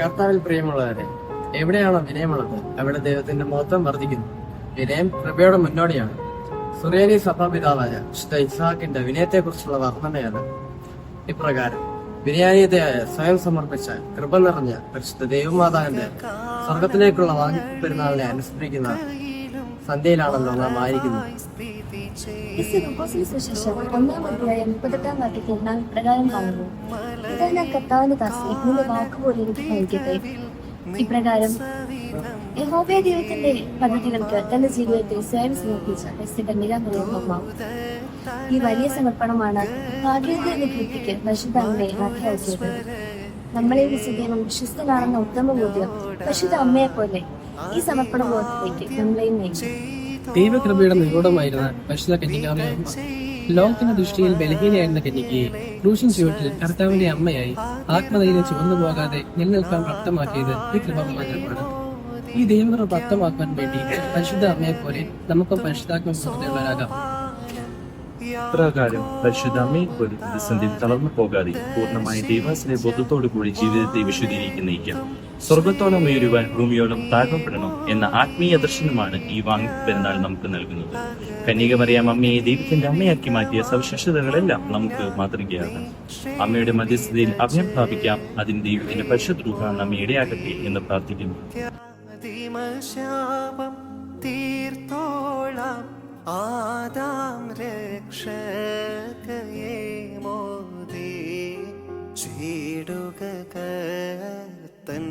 കർത്താവിൽ പ്രിയമുള്ളവരെ എവിടെയാണോ വിനയമുള്ളത് അവിടെ ദൈവത്തിന്റെ മഹത്വം വർദ്ധിക്കുന്നു. വിനയം കൃപയുടെ മുന്നോടിയാണ്. സുറേലി സഭാപിതാവായ വിശുദ്ധ ഇസ്ഹാക്കിന്റെ വിനയത്തെക്കുറിച്ചുള്ള വർണനയാണ് ഇപ്രകാരം. വിനയാനീതയായ സ്വയം സമർപ്പിച്ച കൃപ നിറഞ്ഞ പരിശുദ്ധ ദൈവമാതാവിന്റെ സ്വർഗത്തിലേക്കുള്ള വാങ്ങി പെരുന്നാളിനെ അനുസ്മരിക്കുന്ന സന്ധ്യയിലാണല്ലോ നാം ആയിരിക്കുന്നത്. ഇപ്രകാരം കാണുന്നു. ദൈവത്തിന്റെ പദ്ധതികൾക്ക് തന്റെ ജീവിതത്തെ സ്വയം സമർപ്പിച്ച ഈ വലിയ സമർപ്പണമാണ് ഭാഗ്യത്തെ എന്ന കൃതിക്ക് പരിശുദ്ധാമ്മയെ നമ്മളെ വിശുദ്ധവും വിശ്വസ്തനാണെന്ന ഉത്തമ ബോധ്യം പരിശുദ്ധ അമ്മയെ പോലെ ഈ സമർപ്പണ ബോധത്തിലേക്ക് നമ്മളെയും നയിച്ചു ദൈവകൃപയുടെ നിഗൂഢമായിരുന്ന പരിശുദ്ധ കന്യകാമയമ്മ ലോകത്തിന്റെ ദൃഷ്ടിയിൽ ബലഹീനയായിരുന്ന കന്യകയെ ക്രൂശൻ ചുവട്ടിൽ കർത്താവിന്റെ അമ്മയായി ആത്മധൈര്യം ചുവന്നു പോകാതെ നിലനിൽക്കാൻ പ്രാപ്തമാക്കിയത് ഈ കൃപ മാത്രമാണ് ഈ ദൈവകൃപ പ്രാപ്തമാക്കാൻ വേണ്ടി പരിശുദ്ധ അമ്മയെ പോലെ നമുക്കും പരിശുദ്ധാത്മ സുഹൃത്തുക്കളാകാം പ്രകാരം പരിശുദ്ധ പോലും പ്രതിസന്ധി തളർന്നു പോകാതെ പൂർണമായ ദൈവാസിനെ ബോധത്തോടുകൂടി ജീവിതത്തെ വിശുദ്ധീകരിക്കുന്ന നയിക്കാം സ്വർഗത്തോളം ഉയരുവാൻ ഭൂമിയോളം താഴ്മപ്പെടണം എന്ന ആത്മീയ ദർശനമാണ് ഈ വാങ്ങി പെരുന്നാൾ നമുക്ക് നൽകുന്നത്. കന്യകമറിയാം അമ്മയെ ദൈവത്തിന്റെ അമ്മയാക്കി മാറ്റിയ സവിശേഷതകളെല്ലാം നമുക്ക് മാതൃകയാകാം. അമ്മയുടെ മധ്യസ്ഥതയിൽ അഭയം പ്രാപിക്കാം അതിന് ദൈവത്തിന്റെ പരിശുദ്ധ രൂപ നമ്മെ ഇടയാകട്ടെ എന്ന് പ്രാർത്ഥിക്കുന്നു. തീർത്തോളാം. ആദാം രക്ഷകയെ മോദി ചീടുക കർത്തൻ